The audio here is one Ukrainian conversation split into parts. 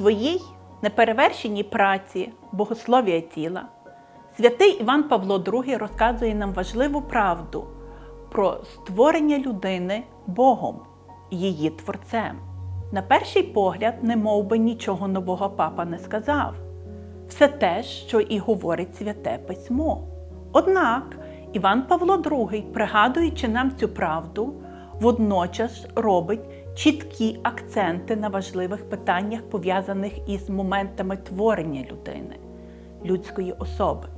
своїй неперевершеній праці Богослов'я тіла святий Іван Павло II розказує нам важливу правду про створення людини Богом, її творцем. На перший погляд, не би нічого нового папа не сказав. Все те, що і говорить святе письмо. Однак Іван Павло II, пригадуючи нам цю правду, водночас робить чіткі акценти на важливих питаннях, пов'язаних із моментами творення людини, людської особи.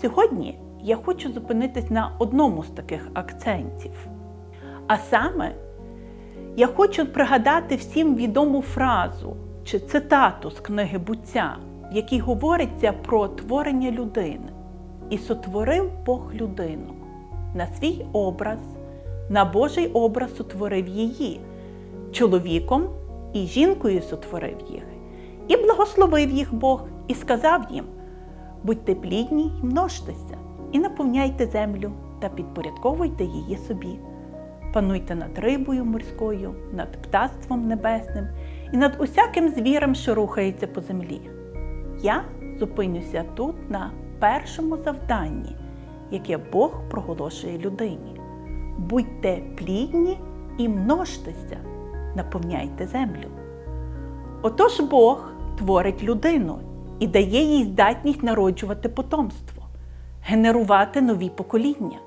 Сьогодні я хочу зупинитись на одному з таких акцентів. А саме, я хочу пригадати всім відому фразу чи цитату з книги буття, в якій говориться про творення людини. І сотворив Бог людину на свій образ, на Божий образ сотворив її, чоловіком і жінкою сотворив їх, і благословив їх Бог, і сказав їм: будьте плідні й множтеся, і наповняйте землю та підпорядковуйте її собі. Пануйте над рибою морською, над птаством небесним і над усяким звіром, що рухається по землі. Я зупинюся тут на першому завданні, яке Бог проголошує людині. Будьте плідні і множтеся, наповняйте землю. Отож Бог творить людину і дає їй здатність народжувати потомство, генерувати нові покоління,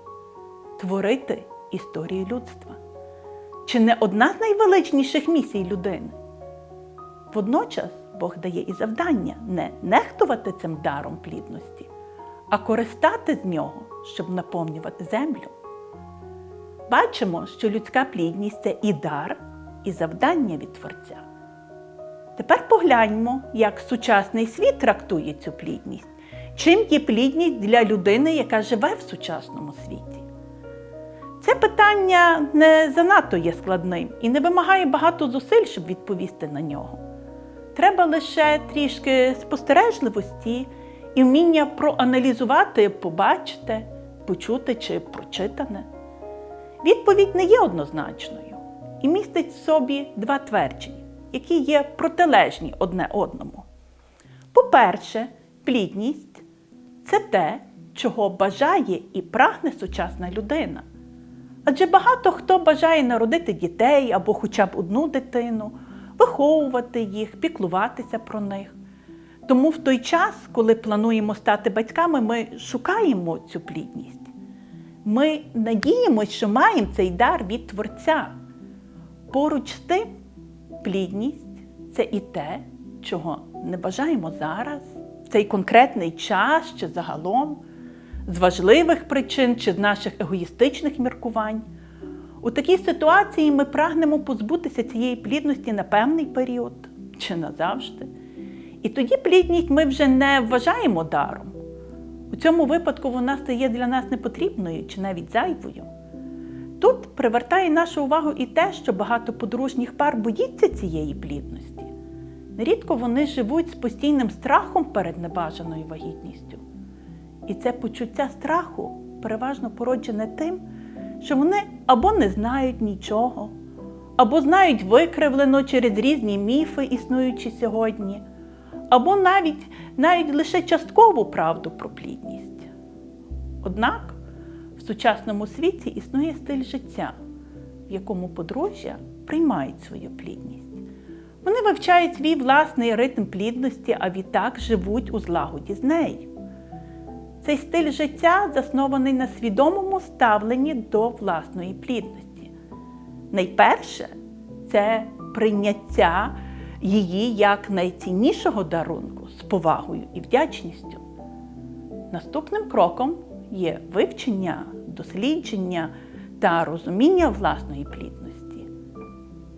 творити історію людства. Чи не одна з найвеличніших місій людини? Водночас Бог дає і завдання не нехтувати цим даром плідності, а користати з нього, щоб наповнювати землю. Бачимо, що людська плідність це і дар, і завдання від Творця. Тепер погляньмо, як сучасний світ трактує цю плідність. Чим є плідність для людини, яка живе в сучасному світі? Це питання не занадто є складним і не вимагає багато зусиль, щоб відповісти на нього. Треба лише трішки спостережливості і вміння проаналізувати, побачити, почути чи прочитане. Відповідь не є однозначною і містить в собі два твердження, які є протилежні одне одному. По-перше, плідність це те, чого бажає і прагне сучасна людина. Адже багато хто бажає народити дітей або хоча б одну дитину, виховувати їх, піклуватися про них. Тому в той час, коли плануємо стати батьками, ми шукаємо цю плідність. Ми надіємося, що маємо цей дар від Творця. Поруч з тим, плідність це і те, чого не бажаємо зараз, цей конкретний час чи загалом, з важливих причин чи з наших егоїстичних міркувань. У такій ситуації ми прагнемо позбутися цієї плідності на певний період чи назавжди. І тоді плідність ми вже не вважаємо даром. У цьому випадку вона стає для нас непотрібною чи навіть зайвою. Тут привертає нашу увагу і те, що багато подружніх пар боїться цієї плідності. Нерідко вони живуть з постійним страхом перед небажаною вагітністю. І це почуття страху переважно породжене тим, що вони або не знають нічого, або знають викривлено через різні міфи, існуючі сьогодні, або навіть, навіть лише часткову правду про плідність. Однак в сучасному світі існує стиль життя, в якому подружжя приймають свою плідність. Вони вивчають свій власний ритм плідності, а відтак живуть у злагоді з нею. Цей стиль життя заснований на свідомому ставленні до власної плідності. Найперше це прийняття її як найціннішого дарунку з повагою і вдячністю. Наступним кроком є вивчення, дослідження та розуміння власної плідності.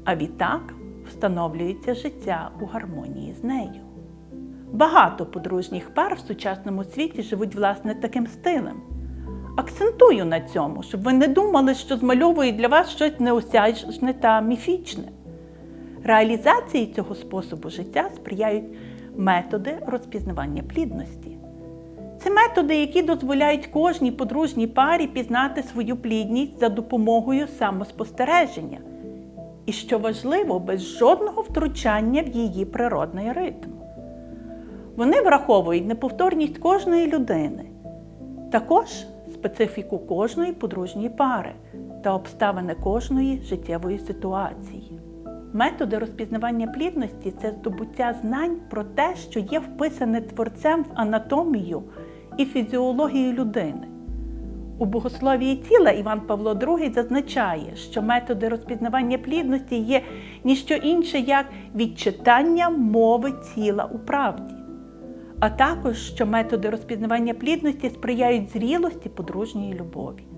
А відтак встановлюється життя у гармонії з нею. Багато подружніх пар в сучасному світі живуть власне таким стилем. Акцентую на цьому, щоб ви не думали, що змальовує для вас щось неосяжне та міфічне. Реалізації цього способу життя сприяють методи розпізнавання плідності. Це методи, які дозволяють кожній подружній парі пізнати свою плідність за допомогою самоспостереження і, що важливо, без жодного втручання в її природний ритм. Вони враховують неповторність кожної людини, також специфіку кожної подружньої пари та обставини кожної життєвої ситуації. Методи розпізнавання плідності це здобуття знань про те, що є вписане творцем в анатомію і фізіологію людини. У богословії тіла Іван Павло II зазначає, що методи розпізнавання плідності є ніщо інше, як відчитання мови тіла у правді, а також що методи розпізнавання плідності сприяють зрілості подружньої любові.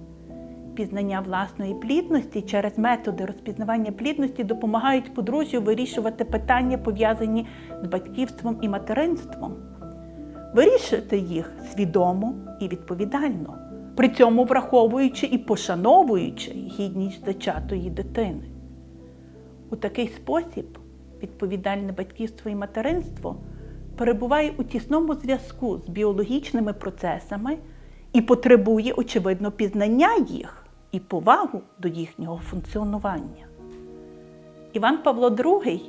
Пізнання власної плідності через методи розпізнавання плідності допомагають подружжю вирішувати питання, пов'язані з батьківством і материнством, вирішити їх свідомо і відповідально, при цьому враховуючи і пошановуючи гідність зачатої дитини. У такий спосіб відповідальне батьківство і материнство перебуває у тісному зв'язку з біологічними процесами і потребує, очевидно, пізнання їх і повагу до їхнього функціонування. Іван Павло II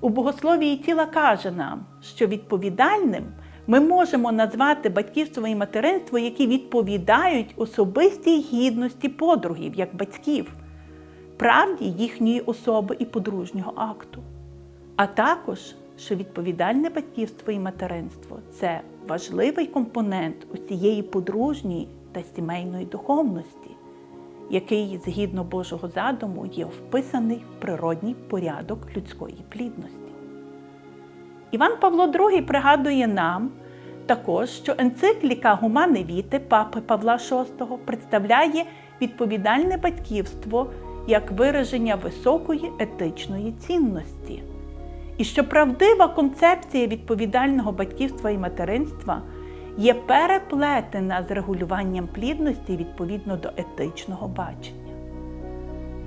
у богословії тіла каже нам, що відповідальним ми можемо назвати батьківство і материнство, які відповідають особистій гідності подругів як батьків, правді їхньої особи і подружнього акту, а також що відповідальне батьківство і материнство це важливий компонент усієї подружньої та сімейної духовності, який, згідно Божого задуму, є вписаний в природній порядок людської плідності. Іван Павло II пригадує нам також, що енцикліка Гумани Віти Папи Павла VI представляє відповідальне батьківство як вираження високої етичної цінності. І що правдива концепція відповідального батьківства і материнства є переплетена з регулюванням плідності відповідно до етичного бачення.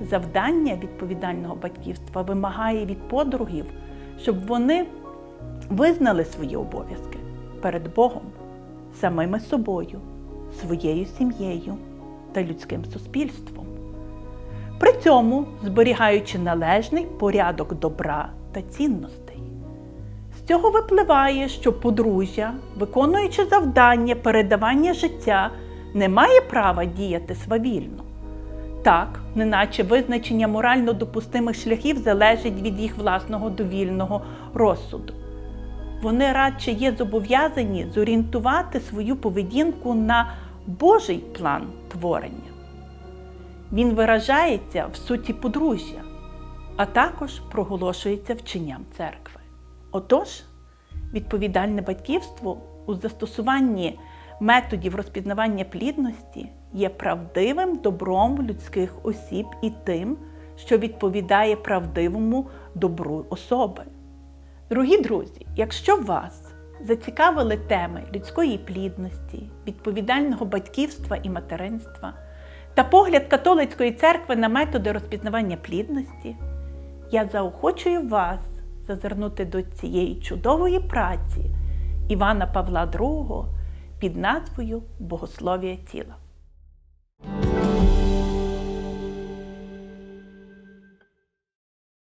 Завдання відповідального батьківства вимагає від подругів, щоб вони визнали свої обов'язки перед Богом, самими собою, своєю сім'єю та людським суспільством. При цьому зберігаючи належний порядок добра та цінностей. Цього випливає, що подружжя, виконуючи завдання передавання життя, не має права діяти свавільно. Так, неначе визначення морально допустимих шляхів залежить від їх власного довільного розсуду. Вони радше є зобов'язані зорієнтувати свою поведінку на Божий план творення. Він виражається в суті подружжя а також проголошується вченням церкви. Отож, відповідальне батьківство у застосуванні методів розпізнавання плідності є правдивим добром людських осіб і тим, що відповідає правдивому добру особи. Дорогі друзі, якщо вас зацікавили теми людської плідності, відповідального батьківства і материнства та погляд католицької церкви на методи розпізнавання плідності, я заохочую вас зазирнути до цієї чудової праці Івана Павла II під назвою Богослов'я тіла.